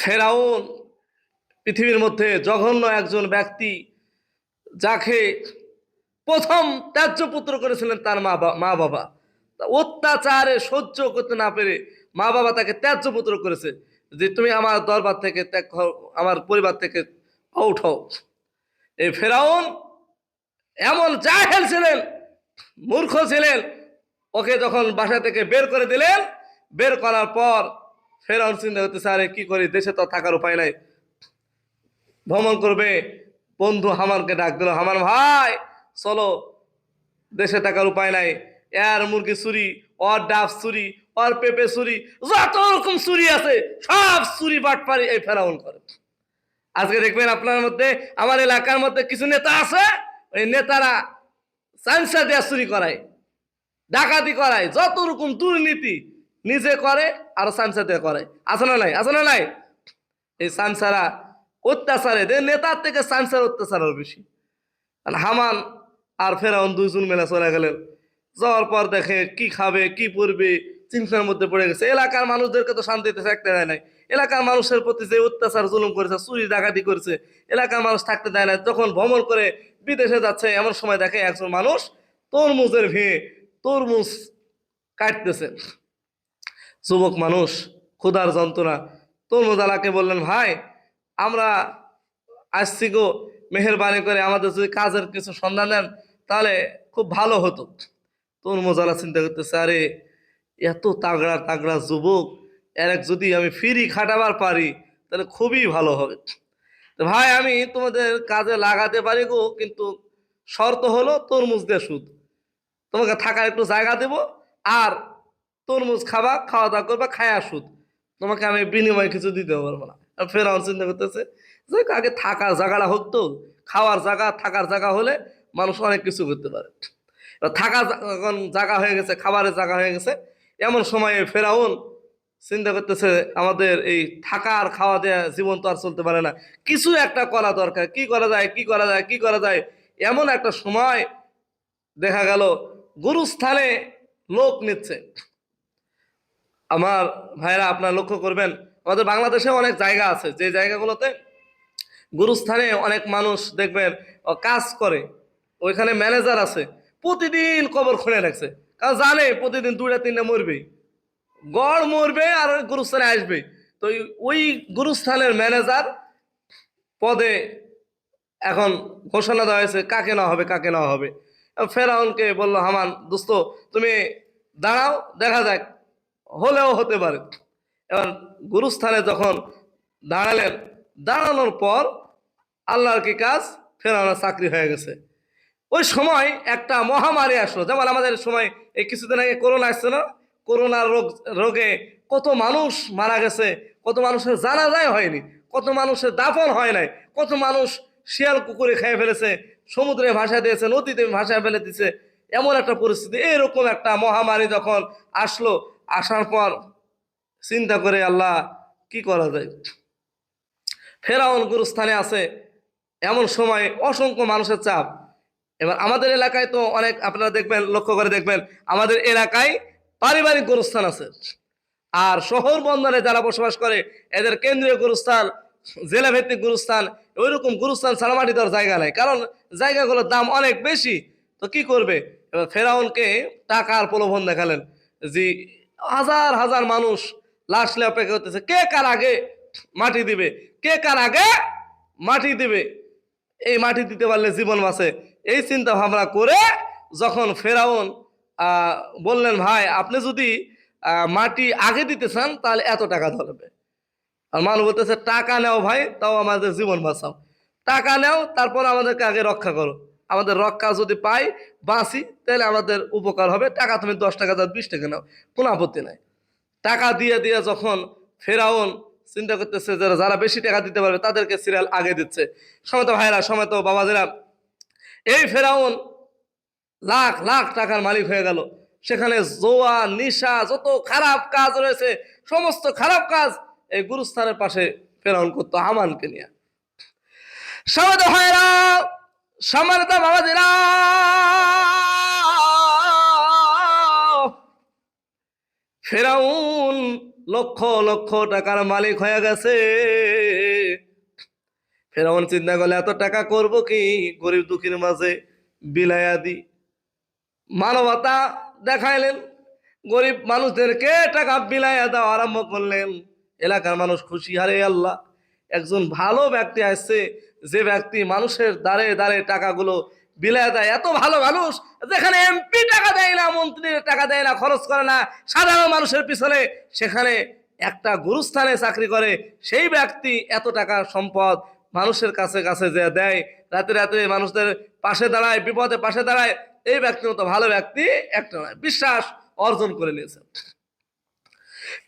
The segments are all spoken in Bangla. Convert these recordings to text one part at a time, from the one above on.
ফেরাউন পৃথিবীর মধ্যে জঘন্য একজন ব্যক্তি যাকে প্রথম ত্যায্য পুত্র করেছিলেন তার মা মা বাবা। অত্যাচারে সহ্য করতে না পেরে মা বাবা তাকে ত্যায্য পুত্র করেছে যে তুমি আমার দরবার থেকে ত্যাগ আমার পরিবার থেকে আউট হও। এই ফেরাউন এমন জাহেল ছিলেন, মূর্খ ছিলেন, ওকে যখন বাসা থেকে বের করে দিলেন, বের করার পর ফেরাউন চিন্তা করতেছে, আরে কি করি? দেশে তো থাকার উপায় নাই। ভ্রমণ করবে। বন্ধু হামানকে ডাক দিল, হামান ভাই, চলো। দেশে থাকার উপায় নাই। এর মুরগি চুরি, ওর ডাব চুরি, ওর পেঁপে চুরি, যত রকম চুরি আছে, সব চুরি বাটপারি এই ফেরাউন করে। আজকে দেখবেন আপনার মধ্যে, আমার এলাকার মধ্যে কিছু নেতা আছে, ওই নেতারা সাংসা দেয়া চুরি করায়, ডাকাতি করায়, যত রকম দুর্নীতি নিজে করে আর দিয়ে করে। আছে না নাই? আছে না নাই? এই সাংসারা অত্যাচারে নেতার থেকে সাংসার অত্যাচার বেশি। হামান আর ফেরাউন দুইজন মেলা চলে গেলেন। যাওয়ার পর দেখে কি খাবে, কি পরবে, চিন্তার মধ্যে পড়ে গেছে। এলাকার মানুষদেরকে তো শান্তিতে থাকতে দেয় নাই। এলাকার মানুষের প্রতি যে অত্যাচার, জুলুম করেছে, চুরি, ডাকাতি করেছে, এলাকার মানুষ থাকতে দেয় না যখন ভ্রমণ করে বিদেশে যাচ্ছে, এমন সময় দেখে একজন মানুষ তরমুজের ভেঙে তরমুজ কাটতেছে। যুবক মানুষ, ক্ষুধার যন্ত্রণা। আলাকে বললেন, ভাই, আমরা আসছি গো, মেহরবানি করে আমাদের যদি কাজের কিছু সন্ধান দেন, তাহলে খুব ভালো হতো। তরমুজ আলা চিন্তা করতেছে, আরে, এত তাগড়া তাগড়া যুবক, এর যদি আমি ফিরি খাটাবার পারি, তাহলে খুবই ভালো হবে। ভাই, আমি তোমাদের কাজে লাগাতে পারি গো, কিন্তু শর্ত হলো তরমুজ দিয়ে সুদ। তোমাকে থাকার একটু জায়গা দেব, আর তরমুজ খাবা খাওয়া দাওয়া করবা, খায়া সুদ তোমাকে আমি বিনিময়ে কিছু দিতে পারব না। ফেরাউন চিন্তা করতেছে যে আগে থাকার জায়গাটা হোক তো। খাওয়ার জায়গা, থাকার জায়গা হলে মানুষ অনেক কিছু করতে পারে। থাকা যখন জায়গা হয়ে গেছে, খাবারের জায়গা হয়ে গেছে, এমন সময়ে ফেরাউন চিন্তা করতেছে, আমাদের এই থাকা আর খাওয়া দেওয়া জীবন তো আর চলতে পারে না। কিছু একটা করা দরকার। কি করা যায়, কি করা যায়, কি করা যায়? এমন একটা সময় দেখা গেল, গুরুস্থানে লোক নিচ্ছে। আমার ভাইরা আপনারা লক্ষ্য করবেন, আমাদের বাংলাদেশে অনেক জায়গা আছে। যে জায়গাগুলোতে গুরুস্থানে অনেক মানুষ দেখবেন কাজ করে, ওইখানে ম্যানেজার আছে, প্রতিদিন কবর খুঁড়ে রাখছে। কারণ জানে, প্রতিদিন দুইটা, তিনটা মরবে। গড় মরবে আর গুরুস্থানে আসবে। তো ওই- ওই গুরুস্থানের ম্যানেজার পদে এখন ঘোষণা দেওয়া হয়েছে, কাকে না হবে, কাকে না হবে। ফেরাউনকে বলল, হামান, দোস্ত, তুমি দাঁড়াও, দেখা যাক। হলেও হতে পারে। এবার গুরুস্থানে যখন দাঁড়ালেন, দাঁড়ানোর পর আল্লাহর কি কাজ? ফেরাউনের চাকরি হয়ে গেছে। ওই সময় একটা মহামারী আসলো। যেমন আমাদের সময় এই কিছুদিন আগে করোনা আসছে না? করোনার রোগ, রোগে কত মানুষ মারা গেছে, কত মানুষের জানাজাই হয়নি, কত মানুষের দাফন হয় নাই, কত মানুষ শিয়াল কুকুরে খেয়ে ফেলেছে, সমুদ্রে ভাসা দিয়েছে, নদীতে ভাসায় ফেলে দিছে এমন একটা পরিস্থিতি। এরকম একটা মহামারী যখন আসলো আসার পর চিন্তা করে আল্লাহ কি করা যায়? ফেরাউন গুরুস্থানে আছে, এমন সময় অসংখ্য মানুষের চাপ। এবার আমাদের এলাকায় তো অনেক, আপনারা দেখবেন, লক্ষ্য করে দেখবেন, আমাদের এলাকায় পারিবারিক গুরুস্থান আছে। আর শহর বন্দরে যারা বসবাস করে, এদের কেন্দ্রীয় গুরুস্থান জেলা ভিত্তিক গুরুস্থান, ওইরকম গুরুস্থান ছাড়া মাটি দেওয়ার জায়গা নাই। কারণ জায়গাগুলোর দাম অনেক বেশি। তো কি করবে? এবার ফেরাউনকে টাকার প্রলোভন দেখালেন যে হাজার হাজার মানুষ লাশ লে অপেক্ষা করতেছে, কে কার আগে মাটি দিবে? কে কার আগে মাটি দিবে? এই মাটি দিতে পারলে জীবন বাঁচে। এই চিন্তা ভাবনা করে যখন ফেরাউন বললেন, ভাই, আপনি যদি মাটি আগে দিতে চান, তাহলে এত টাকা ধরবে। আর মানুষ বলতেছে, টাকা নাও ভাই, তাও আমাদের জীবন বাঁচাও। টাকা নাও, তারপর আমাদেরকে আগে রক্ষা করো। আমাদের রক্ষা যদি পাই, বাঁচি, তাহলে আমাদের উপকার হবে। টাকা তুমি দশ টাকা দাও, বিশ টাকা নাও, কোনো আপত্তি নাই। টাকা দিয়ে দিয়ে যখন ফেরাউন চিন্তা করতেছে যারা যারা বেশি টাকা দিতে পারবে, তাদেরকে সিরিয়াল আগে দিচ্ছে। সময় তো ভাইরা, সময় তো বাবাজিরা এই ফেরাউন লাখ লাখ টাকার মালিক হয়ে গেল। সেখানে জোয়া, নিশা, যত খারাপ কাজ রয়েছে, সমস্ত খারাপ কাজ এই গুরুস্থানের পাশে ফেরাউন করতো আমানকে নিয়ে। সমাজ ভাইরা বাবাজিরা ফেরাউন লক্ষ লক্ষ টাকার মালিক হয়ে গেছে। ফেরাউন চিন্তা করলে, এত টাকা করব কি? গরিব দুঃখীর মাঝে বিলায়া দি। মানবতা দেখাইলেন। গরিব মানুষদেরকে টাকা বিলাইয়া দেওয়া আরম্ভ করলেন। এলাকার মানুষ খুশি, হারে আল্লাহ, একজন ভালো ব্যক্তি আসছে। যে ব্যক্তি মানুষের দ্বারে দ্বারে টাকাগুলো বিলায় দেয়, এত ভালো মানুষ, যেখানে এমপি টাকা দেয় না মন্ত্রীর টাকা দেয় না, খরচ করে না, সাধারণ মানুষের পিছনে, সেখানে একটা গুরুস্থানে চাকরি করে, সেই ব্যক্তি এত টাকা সম্পদ মানুষের কাছে কাছে যে দেয়, রাতে রাতে মানুষদের পাশে দাঁড়ায়, বিপদে পাশে দাঁড়ায়, এই ব্যক্তির মতো ভালো ব্যক্তি একটা নয়, বিশ্বাস অর্জন করে নিয়েছে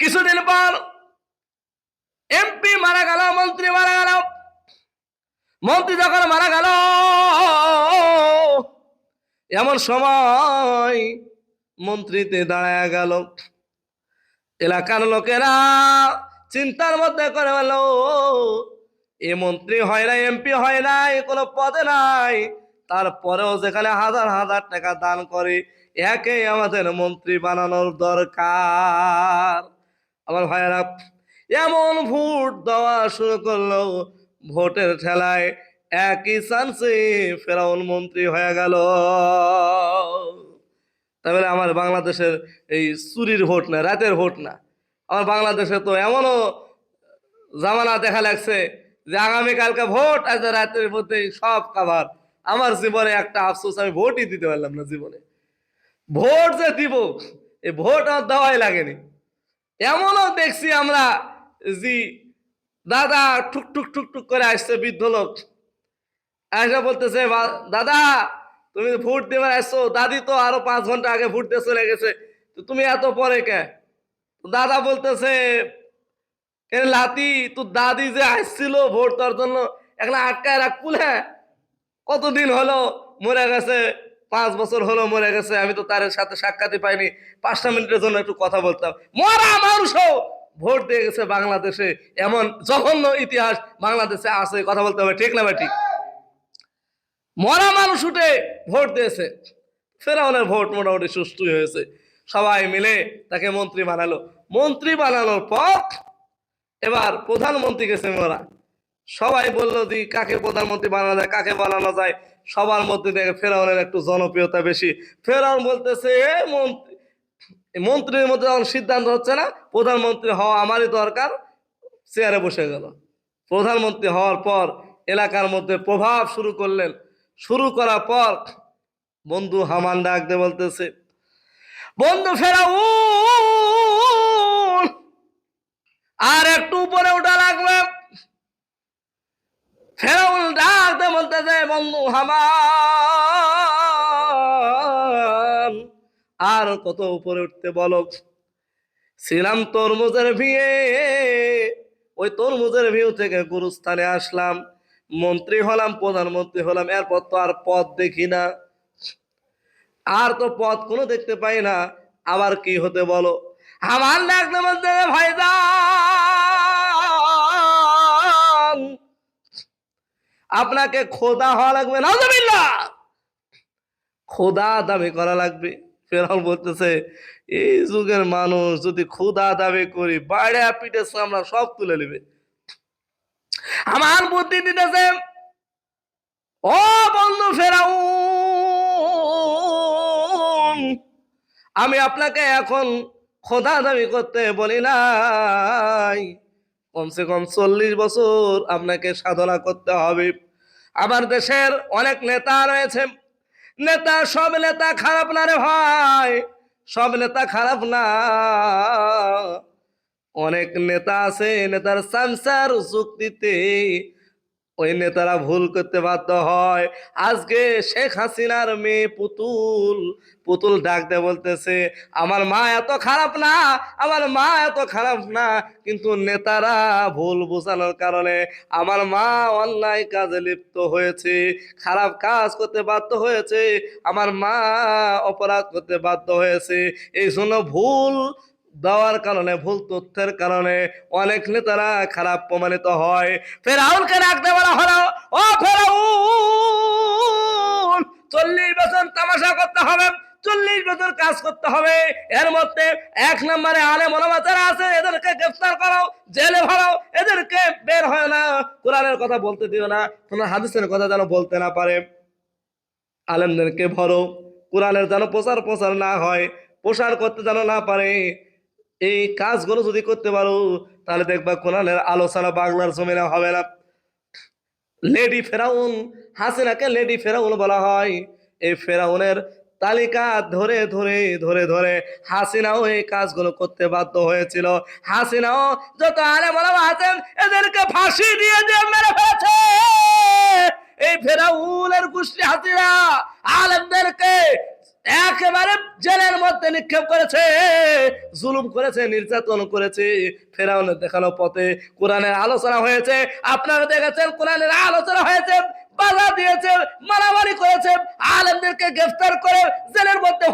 কিছুদিন পর এমপি মারা গেল, মন্ত্রী মারা গেল। মন্ত্রী যখন মারা গেল, এমন সময় মন্ত্রীতে দাঁড়ায় গেল। এলাকার লোকেরা চিন্তার মধ্যে করে বলল, এ মন্ত্রী হয় না, এমপি হয় নাই কোনো পদে নাই। তারপরেও যেখানে হাজার হাজার টাকা দান করে, একে আমাদের মন্ত্রী বানানোর দরকার। আমার ভাইয়েরা, এমন ভোট দেওয়া শুরু করল। ভোটের ঠেলায় একই চান্সে ফেরাউন মন্ত্রী হয়ে গেল। তাহলে আমার বাংলাদেশের এই চুরির ভোট না, রাতের ভোট না। আমার বাংলাদেশে তো এমনও জামানা দেখা লাগছে যে আগামীকালকে ভোট, আজ রাতের মধ্যে সব কাভার। আমার জীবনে একটা আফসোস, আমি ভোটই দিতে পারলাম না জীবনে। ভোট যে দিব, এই ভোট আমার দেওয়াই লাগেনি। এমনও দেখছি আমরা জি দাদা, ঠুক টুক টুক টুক করে আসছে বৃদ্ধ লোক। আসা বলতেছে দাদা, তুমি ভোট দেবার আসছো দাদি তো আরও পাঁচ ঘণ্টা আগে ভোট দিয়ে চলে গেছে। তুমি এত পরে কে? দাদা বলতেছে লাতি, তোর দাদি যে আসছিল ভোট দেওয়ার জন্য, এখন আটকায় রাখবুল হ্যাঁ কতদিন হলো মরে গেছে, পাঁচ বছর হলো মরে গেছে। আমি তো তার সাথে সাক্ষাৎই পাইনি। পাঁচটা মিনিটের জন্য একটু কথা বলতাম। মরা মানুষও ভোট দিয়ে গেছে বাংলাদেশে। এমন জঘন্য ইতিহাস বাংলাদেশে আছে, কথা বলতে হবে, ঠিক না ভাই, ঠিক? মরা মানুষ উঠে ভোট দিয়েছে। ফেরাউনের ভোট মোটামুটি সুষ্ঠু হয়েছে। সবাই মিলে তাকে মন্ত্রী বানালো। মন্ত্রী বানানোর পর এবার প্রধানমন্ত্রী গেছে মোরা। সবাই বলল যে, কাকে প্রধানমন্ত্রী বানানো যায়, কাকে বানানো যায়? সবার মধ্যে দেখে ফেরাউনের একটু জনপ্রিয়তা বেশি। ফেরাউন বলতেছে, এ মন্ত্রী মন্ত্রীর মধ্যে যখন সিদ্ধান্ত হচ্ছে না, প্রধানমন্ত্রী হওয়া আমারই দরকার। চেয়ারে বসে গেল। প্রধানমন্ত্রী হওয়ার পর এলাকার মধ্যে প্রভাব শুরু করলেন। শুরু করার পর বন্ধু হামান ডাকতে বলতেছে, বন্ধু ফেরাউন, আর একটু উপরে ওঠা লাগবে। ফেরাউন ডাক দিয়ে বলতেছে, বন্ধু হামান আর কত উপরে উঠতে বলো? ছিলাম তরমুজের ভিয়ে ওই তরমুজের ভিউ থেকে গুরুস্থানে আসলাম। মন্ত্রী হলাম, প্রধানমন্ত্রী হলাম, এরপর তো আর পদ দেখি না। আর তো পদ কোনো দেখতে পাই না, আবার কি হতে বলো? আমার ডাকতে বলতে ভাইজান। আপনাকে খোদা হওয়া লাগবে না খোদা দাবি করা লাগবে। ফেরাউন বলতেছে, এই যুগের মানুষ যদি খোদা দাবি করি বাইরে পিঠে আমরা সব তুলে নেবে। আমার বুদ্ধি দিতেছে, ও বন্ধু ফেরাউন, আমি আপনাকে এখন খোদা দাবি করতে বলি নাই। কমসে কম চল্লিশ বছর আপনাকে সাধনা করতে হবে। আমার দেশের অনেক নেতা রয়েছে নেতা, সব নেতা খারাপ না রে ভাই? সব নেতা খারাপ না। অনেক নেতা আছে, নেতার সংসার চুক্তিতে ওই নেতারা ভুল করতে বাধ্য হয়। আজকে শেখ হাসিনার মেয়ে পুতুল পুতুল ডাকতে বলতেছে, আমার মা এত খারাপ না, আমার মা এত খারাপ না। কিন্তু নেতারা ভুল বোঝানোর কারণে আমার মা অন্যায় কাজে লিপ্ত হয়েছে, খারাপ কাজ করতে বাধ্য হয়েছে, আমার মা অপরাধ করতে বাধ্য হয়েছে। এই জন্য ভুল দেওয়ার কারণে, ভুল তথ্যের কারণে অনেক নেতারা খারাপ প্রমাণিত হয়। ফেরাউনকে রাখতে বলা হলো, ও ফেরাউন, চল্লিশ বছর তামাশা করতে হবে, চল্লিশ বছর কাজ করতে হবে। এর মধ্যে এক নম্বরে আলে মনোমা যারা আছে, এদেরকে গ্রেফতার করো, জেলে ভরাও এদেরকে বের হয় না। কোরআনের কথা বলতে দিও না, কোন হাদিসের কথা যেন বলতে না পারে। আলেমদেরকে ভরো, কোরআনের যেন প্রচার প্রচার না হয়, প্রসার করতে যেন না পারে। এই কাজগুলো যদি করতে পারো, তাহলে দেখবা কোরআনের আলোচনা বাংলার জমিনে হবে না। লেডি ফেরাউন হাসিনাকে লেডি ফেরাউন বলা হয়। এই ফেরাউনের তালিকা ধরে ধরে ধরে ধরে হাসিনাও এই কাজগুলো করতে বাধ্য হয়েছিল। হাসিনাও যত আলে বলা আছেন, এদেরকে ফাঁসি দিয়ে দিয়ে মেরে ফেলেছে। এই ফেরাউনের গোষ্ঠী হাসিনা, আলেমদেরকে একেবারে জেলের মধ্যে নিক্ষেপ করেছে, জুলুম করেছে, নির্যাতন করেছে। ফেরাউনের দেখানো পথে কোরআনের আলোচনা হয়েছে, আপনারা দেখেছেন কোরআনের আলোচনা হয়েছে, বাধা দিয়েছে, মারামারি করেছে, আলেমদেরকে গ্রেফতার করে জেলের মধ্যে